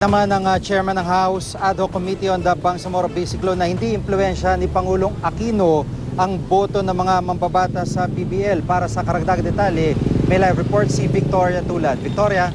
naman ng ah, chairman ng House Ad hoc Committee on the Bangsamoro Basic Law na hindi impluensya ni Pangulong Aquino ang boto ng mga mambabata sa BBL. Para sa karagdagang detalye, may live report si Victoria Tulad. Victoria?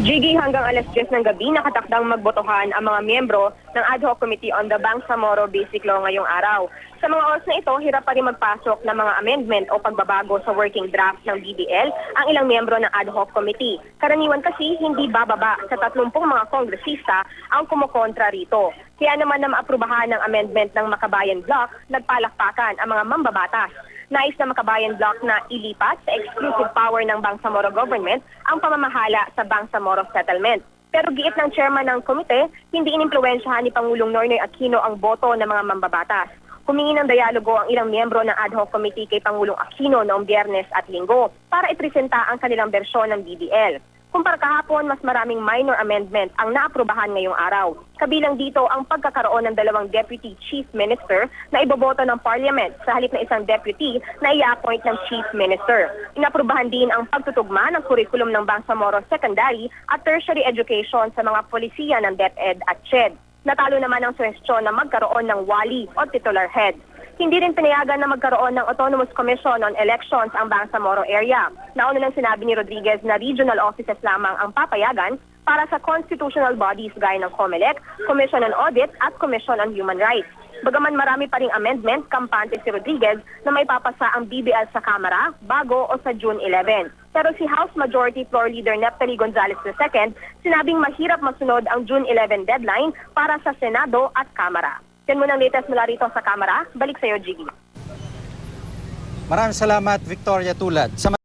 Jiggy hanggang alas 10 ng gabi nakatakdang magbotohan ang mga miyembro ng Ad hoc Committee on the Bangsamoro Basic Law ngayong araw. Sa mga oras na ito, hirap pa rin magpasok ng mga amendment o pagbabago sa working draft ng BBL ang ilang miyembro ng Ad hoc Committee. Karaniwan kasi hindi bababa sa 30 mga kongresista ang kumukontra rito. Kaya naman na maaprubahan ng amendment ng Makabayan Block, nagpalakpakan ang mga mambabatas. Nais na Makabayan Block na ilipat sa exclusive power ng Bangsamoro government ang pamamahala sa Bangsamoro settlement. Pero giit ng chairman ng komite, hindi inimpluwensyahan ni Pangulong Noynoy Aquino ang boto ng mga mambabatas. Humingi ng dialogo ang ilang miyembro ng ad hoc committee kay Pangulong Aquino noong biyernes at linggo para ipresenta ang kanilang bersyon ng BBL. Kumpara kahapon, mas maraming minor amendment ang naaprubahan ngayong araw. Kabilang dito ang pagkakaroon ng dalawang Deputy Chief Minister na iboboto ng Parliament sa halip na isang Deputy na i-appoint ng Chief Minister. Inaprubahan din ang pagtutugma ng kurikulum ng Bangsamoro Secondary at Tertiary Education sa mga polisiya ng DepEd at CHED. Natalo naman ang suwestyon na magkaroon ng wali o titular head. Hindi rin pinayagan na magkaroon ng Autonomous Commission on Elections ang Bangsamoro area. Nauna nang sinabi ni Rodriguez na regional offices lamang ang papayagan para sa constitutional bodies gaya ng COMELEC, Commission on Audit at Commission on Human Rights. Bagaman marami pa ring amendment, kampante si Rodriguez na may papasa ang BBL sa Kamara bago o sa June 11. Pero si House Majority Floor Leader Neftali Gonzales II sinabing mahirap masunod ang June 11 deadline para sa Senado at Kamara. Yan muna ang latest mula rito sa Kamara. Balik sa iyo, Jiggy. Maraming salamat, Victoria Tulad. Sa